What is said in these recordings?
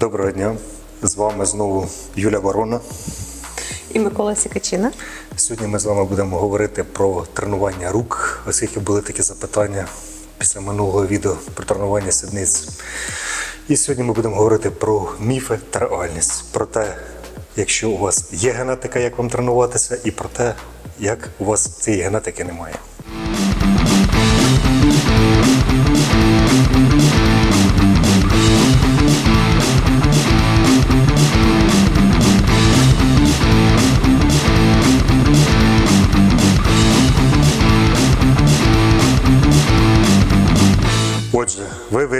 Доброго дня! З вами знову Юля Ворона. І Микола Сікачина. Сьогодні ми з вами будемо говорити про тренування рук, оскільки були такі запитання після минулого відео про тренування сідниць. І сьогодні ми будемо говорити про міфи та реальність, про те, якщо у вас є генетика, як вам тренуватися, і про те, як у вас цієї генетики немає.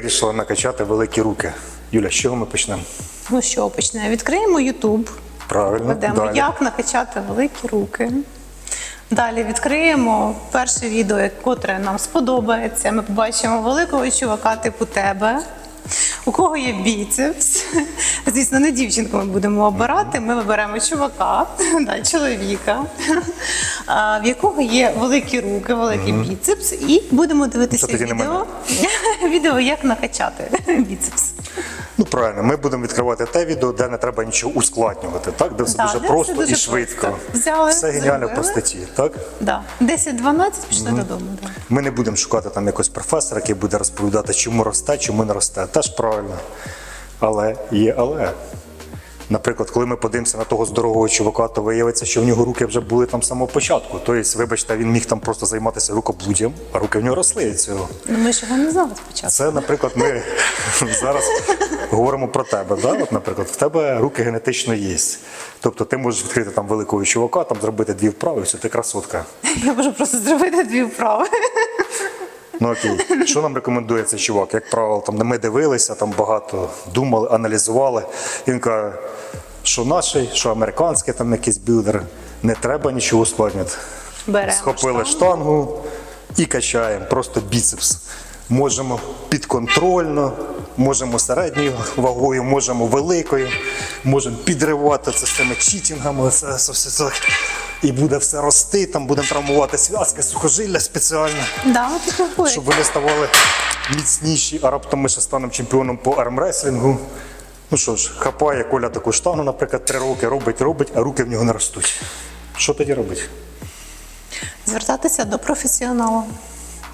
Ви вирішили накачати великі руки. Юля, з чого ми почнемо? Ну що, почнемо? Відкриємо YouTube. Правильно, Ведемо, далі. як накачати великі руки. Далі відкриємо перше відео, котре нам сподобається. Ми побачимо великого чувака типу тебе. У кого є біцепс. Звісно, не дівчинку ми будемо обирати. Ми виберемо чувака, да, чоловіка, в якого є великі руки, великий біцепс, і будемо дивитися відео, відео, як накачати біцепс. Ну правильно, ми будемо відкривати те відео, де не треба нічого ускладнювати, так? Де все Да, дуже де просто все дуже і швидко. просто. Взяли, все геніально в зробили. простоті, так? Да. 10-12 пішли додому. Да. Ми не будемо шукати там якогось професора, який буде розповідати, чому росте, чому не росте. Теж правильно. Але є але. Наприклад, коли ми подивимося на того здорового чувака, то виявиться, що в нього руки вже були там з самого початку. Тобто, вибачте, він міг там просто займатися рукоблуддям, а руки в нього росли від цього. Ну, ми ж його не знали спочатку. Це, наприклад, ми зараз говоримо про тебе. Да? От, наприклад, в тебе руки генетично є. Тобто ти можеш відкрити там великого чувака, там зробити дві вправи, і все, ти красотка. Я можу просто зробити дві вправи. Ну окей, що нам рекомендує цей чувак? Як правило, там ми дивилися, там багато думали, аналізували. Він каже, що наш, що американський там якийсь білдер, не треба нічого ускладнювати. Беремо Схопили штангу. штангу і качаємо, просто біцепс. Можемо підконтрольно, можемо середньою вагою, можемо великою, можемо підривати це з цими читінгами, це, це, все це. І буде все рости, там будемо травмувати зв'язки, сухожилля спеціально, Да, щоб вони ставали міцніші, а раптом ми ще станемо чемпіоном по армреслінгу. Ну що ж, хапає Коля таку штангу, наприклад, три роки робить, робить, а руки в нього не ростуть. Що тоді робить? Звертатися до професіонала.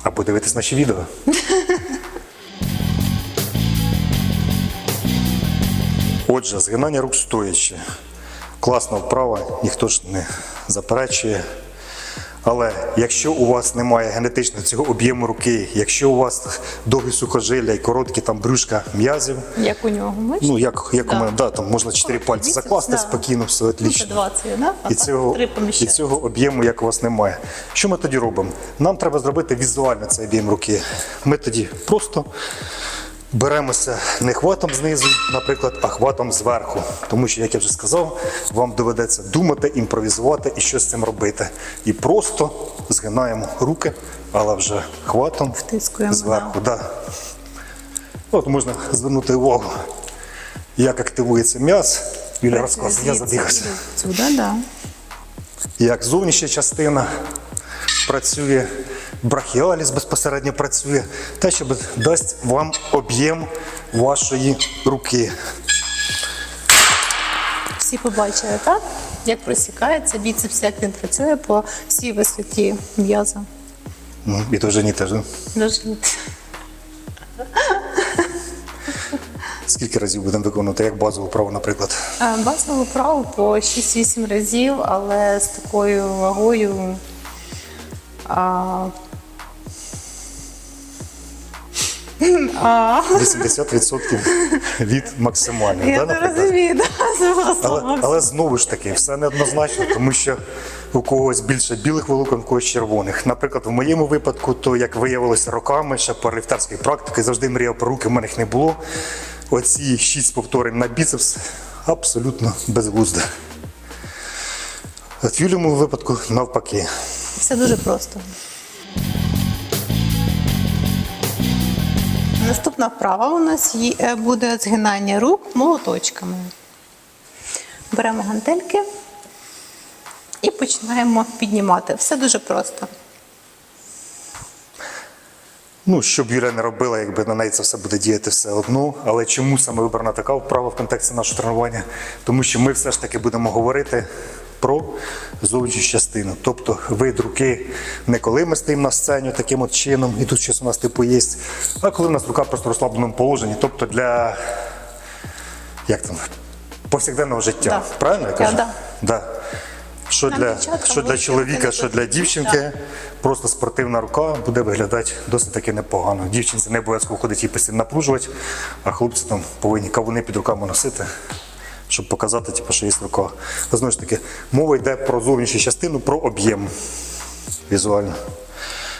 Або дивитись наші відео. Отже, згинання рук стоячи. Класна вправа, ніхто ж не заперечує. Але якщо у вас немає генетично цього об'єму руки, якщо у вас довгі сухожилля і короткі там брюшка м'язів, Як у нього бачите? ну як, як у мене, да, там можна чотири Короткі пальці біцепс, закласти да. спокійно, все Ну, 20, да? А І так цього, і цього об'єму, як у вас немає. Що ми тоді робимо? Нам треба зробити візуально цей об'єм руки. Ми тоді просто беремося не хватом знизу, наприклад, а хватом зверху. Тому що, як я вже сказав, вам доведеться думати, імпровізувати і щось з цим робити. І просто згинаємо руки, але вже хватом Втискуємо, зверху. Да. От можна звернути увагу, як активується м'яз. Юля розказує, я задихався Сюди, да. як зовнішня частина працює, брахіаліс безпосередньо працює, те, що дасть вам об'єм вашої руки. Всі побачили, так? Як просікається біцепс, як він працює по всій висоті м'яза. Ну, І довжині теж. да? Дуже Скільки разів будемо виконувати, як базову вправу, наприклад. Е, Базову вправу по 6-8 разів, але з такою вагою. А... 80% від максимального. Я не розумію, да, Але, але знову ж таки, все неоднозначно, тому що у когось більше білих волокон, у когось червоних. Наприклад, в моєму випадку, то як виявилося роками, ще по ліфтарської практики, завжди мріяв про руки, в мене їх не було. Оці шість повторень на біцепс абсолютно безглуздо. От в Юльому випадку навпаки. Все дуже просто. Наступна вправа у нас е, буде згинання рук молоточками. Беремо гантельки і починаємо піднімати. Все дуже просто. Ну, щоб Юля не робила, якби на неї це все буде діяти все одно. Але чому саме вибрана така вправа в контексті нашого тренування? Тому що ми все ж таки будемо говорити про зовнішню частину. Тобто вид руки не коли ми стоїмо на сцені таким от чином, і тут щось у нас типу є, а коли у нас рука просто в розслабленому положенні. Тобто для як там, повсякденного життя. Да. Правильно я кажу? Да, Да. Що для, що для чоловіка, що для дівчинки, просто спортивна рука буде виглядати досить таки непогано. Дівчинці не обов'язково ходить її постійно напружувати, а хлопці там повинні кавуни під руками носити, щоб показати, типу, що є рука. Та знову ж таки, мова йде про зовнішню частину, про об'єм візуально.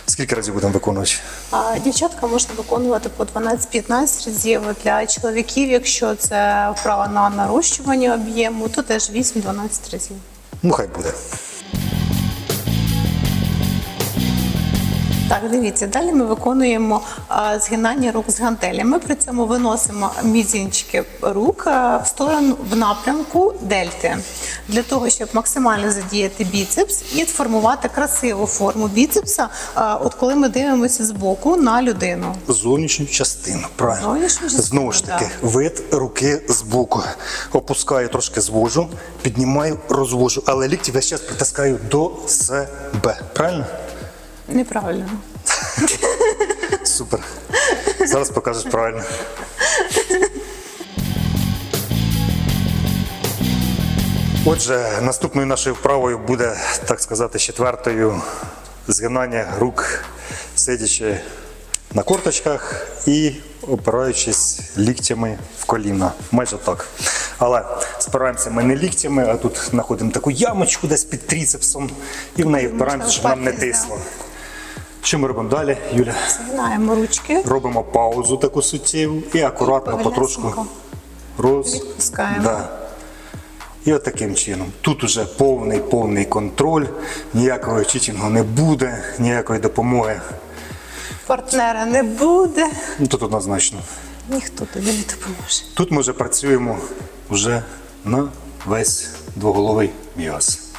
Скільки разів будемо виконувати? А дівчатка можна виконувати по 12-15 разів. Для чоловіків, якщо це вправа на нарощування об'єму, то теж 8-12 разів. Ну, хай буде. Так, дивіться, далі ми виконуємо згинання рук з гантелями. При цьому виносимо мізинчики рук в сторону в напрямку дельти для того, щоб максимально задіяти біцепс і сформувати красиву форму біцепса. От коли ми дивимося збоку на людину. Зовнішню частину, правильно. Зовнішню частину, Знову ж таки, вид руки з боку. Опускаю, трошки звожу, піднімаю, розвожу, але лікті весь час притискаю до себе. Правильно? Неправильно. Супер. Зараз покажеш правильно. Отже, наступною нашою вправою буде, так сказати, четвертою згинання рук, сидячи на корточках і опираючись ліктями в коліна. Майже так. Але спираємося ми не ліктями, а тут знаходимо таку ямочку десь під тріцепсом і в неї впираємося, щоб нам не тисло. Що ми робимо далі, Юля? Згинаємо ручки. Робимо паузу таку суттєву і акуратно потрошку роз... Відпускаємо. Да. І от таким чином. Тут уже повний повний контроль, ніякого читінгу не буде, ніякої допомоги. Партнера не буде. Ну тут однозначно. Ніхто тобі не допоможе. Тут ми вже працюємо вже на весь двоголовий м'яз.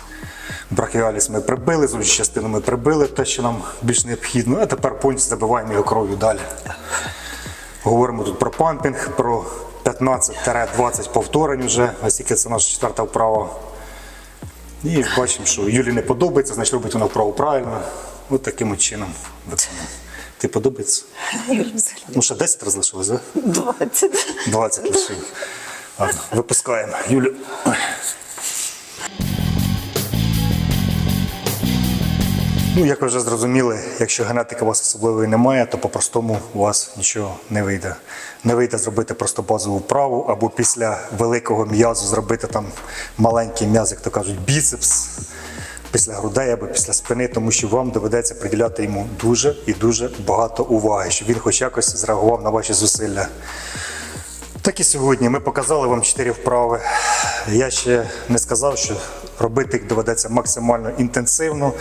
Брахіаліс ми прибили, зовнішню частину ми прибили, те, що нам більш необхідно, а тепер повністю забиваємо його кров'ю далі. Говоримо тут про пампінг, про 15-20 повторень вже, оскільки це наша четверта вправа. І бачимо, що Юлі не подобається, значить робить вона вправу правильно. От таким чином виконуємо. Ти подобається? Юлі. Ну, ще 10 разів лишилось, так? 20. 20 лишив. Ладно, випускаємо. Юлю. Ну, як ви вже зрозуміли, якщо генетики у вас особливої немає, то по-простому у вас нічого не вийде. Не вийде зробити просто базову вправу, або після великого м'язу зробити там маленький м'яз, як то кажуть, біцепс, після грудей або після спини, тому що вам доведеться приділяти йому дуже і дуже багато уваги, щоб він хоч якось зреагував на ваші зусилля. Так і сьогодні ми показали вам чотири вправи. Я ще не сказав, що робити їх доведеться максимально інтенсивно.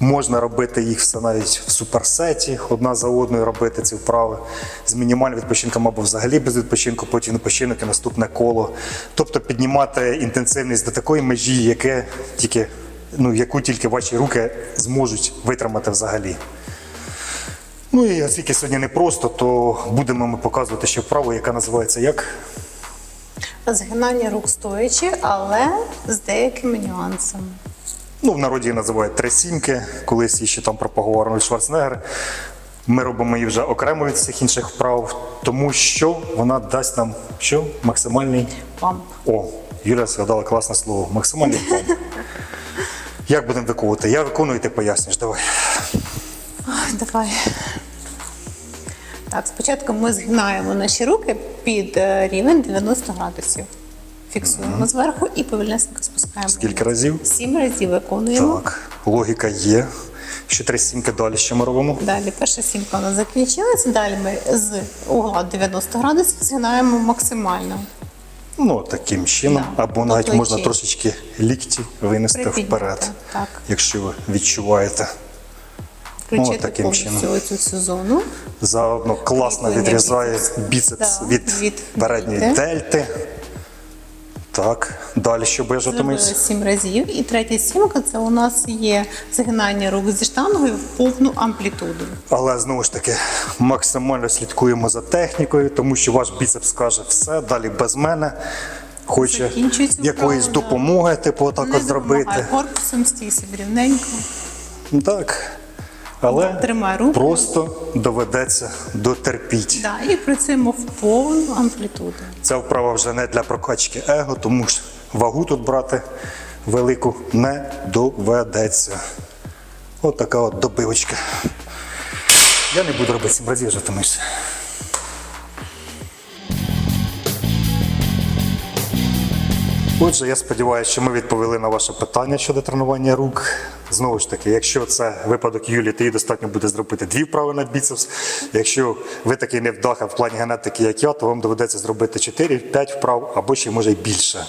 Можна робити їх все навіть в суперсеті, одна за одною робити ці вправи з мінімальним відпочинком або взагалі без відпочинку, потім відпочинок і наступне коло. Тобто піднімати інтенсивність до такої межі, яке тільки, ну, яку тільки ваші руки зможуть витримати взагалі. Ну і оскільки сьогодні не просто, то будемо ми показувати ще вправу, яка називається як? Згинання рук стоячи, але з деякими нюансами. Ну, в народі її називають три сімки, колись її ще там пропагував Арнольд Шварценеггер. Ми робимо її вже окремо від всіх інших вправ, тому що вона дасть нам що? Максимальний. Памп. О, Юля згадала класне слово. Максимальний памп. Як будемо виконувати? Я виконую, ти пояснюєш. Давай. Ой, Давай. Так, спочатку ми згинаємо наші руки під е, рівень 90 градусів. Фіксуємо зверху і повільнесенько. Скільки разів? Сім разів виконуємо. Так, логіка є. Ще три сімки далі що ми робимо? Далі перша сімка у нас закінчилася. Далі ми з угла 90 градусів згинаємо максимально. Ну, таким чином. Да, Або навіть плечі. можна трошечки лікті винести Припідняти, вперед, так. якщо ви відчуваєте. Включити таким чином. цю зону. Заодно класно відрізає біцепс Да, від, від передньої дельти. Так, далі що Зробили бежатимемось? сім разів. І третя сімка це у нас є згинання рук зі штангою в повну амплітуду. Але знову ж таки максимально слідкуємо за технікою, тому що ваш біцепс каже все, далі без мене. Хоче якоїсь допомоги, типу, отак от зробити. корпусом, стій собі рівненько. Так. Але Тримай руку. просто доведеться дотерпіть. Да, і працюємо в повну амплітуду. Ця вправа вже не для прокачки его, тому що вагу тут брати велику не доведеться. От така от добивочка. Я не буду робити сім разів, жатимусь. Отже, я сподіваюся, що ми відповіли на ваше питання щодо тренування рук. Знову ж таки, якщо це випадок Юлі, то їй достатньо буде зробити дві вправи на біцепс. Якщо ви такий невдаха в плані генетики, як я, то вам доведеться зробити 4-5 вправ або ще може й більше.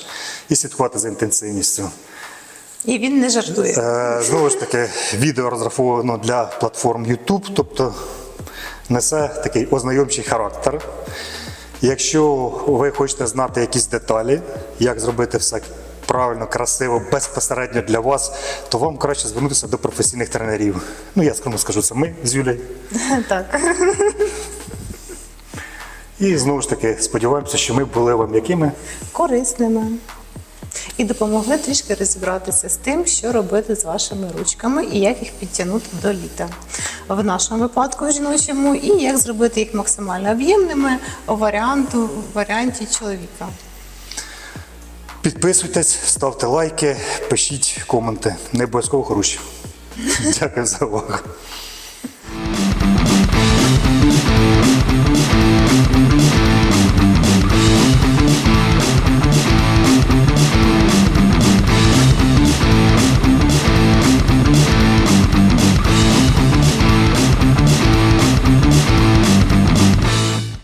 І слідкувати за інтенсивністю. І він не жартує. Е, Знову ж таки, відео розраховано для платформ YouTube, тобто несе такий ознайомчий характер. Якщо ви хочете знати якісь деталі, як зробити все правильно, красиво, безпосередньо для вас, то вам краще звернутися до професійних тренерів. Ну, я скромно скажу, це ми з Юлією. Так. І знову ж таки сподіваємося, що ми були вам якими. корисними. І допомогли трішки розібратися з тим, що робити з вашими ручками і як їх підтягнути до літа. В нашому випадку в жіночому, і як зробити їх максимально об'ємними у варіанту, варіанті чоловіка. Підписуйтесь, ставте лайки, пишіть коменти. Не обов'язково хороші. Дякую за увагу.